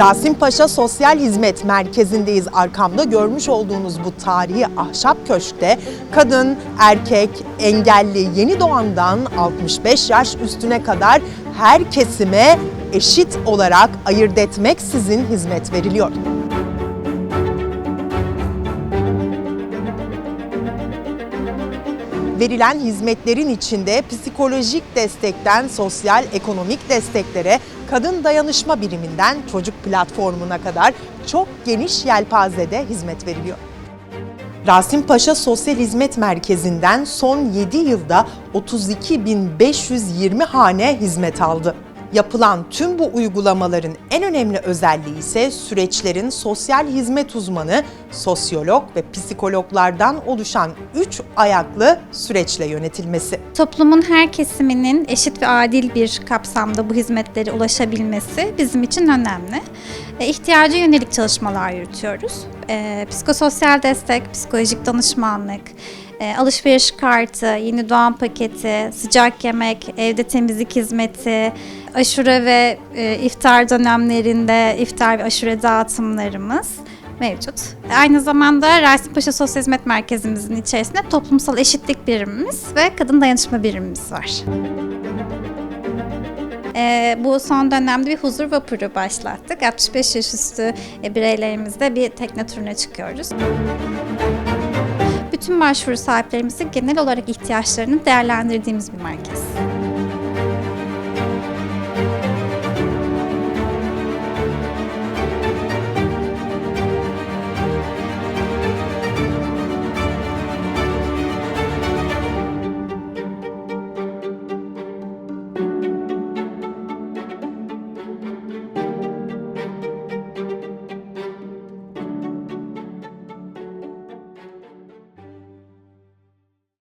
Rasim Paşa Sosyal Hizmet Merkezi'ndeyiz. Arkamda görmüş olduğunuz bu tarihi ahşap köşkte kadın, erkek, engelli, yeni doğandan 65 yaş üstüne kadar her kesime eşit olarak ayırt etmeksizin hizmet veriliyor. Verilen hizmetlerin içinde psikolojik destekten sosyal ekonomik desteklere, kadın dayanışma biriminden çocuk platformuna kadar çok geniş yelpazede hizmet veriliyor. Rasim Paşa Sosyal Hizmet Merkezi'nden son 7 yılda 32.520 hane hizmet aldı. Yapılan tüm bu uygulamaların en önemli özelliği ise süreçlerin sosyal hizmet uzmanı, sosyolog ve psikologlardan oluşan 3 ayaklı süreçle yönetilmesi. Toplumun her kesiminin eşit ve adil bir kapsamda bu hizmetlere ulaşabilmesi bizim için önemli. E, ihtiyaca yönelik çalışmalar yürütüyoruz. E, psikososyal destek, psikolojik danışmanlık, alışveriş kartı, yeni doğan paketi, sıcak yemek, evde temizlik hizmeti, aşure ve e, iftar dönemlerinde iftar ve aşure dağıtımlarımız mevcut. Aynı zamanda Rasimpaşa Sosyal Hizmet Merkezimizin içerisinde toplumsal eşitlik birimimiz ve kadın dayanışma birimimiz var. Ee, bu son dönemde bir huzur vapuru başlattık. 65 yaş üstü e, bireylerimizle bir tekne turuna çıkıyoruz. Bütün başvuru sahiplerimizi genel olarak ihtiyaçlarını değerlendirdiğimiz bir merkez.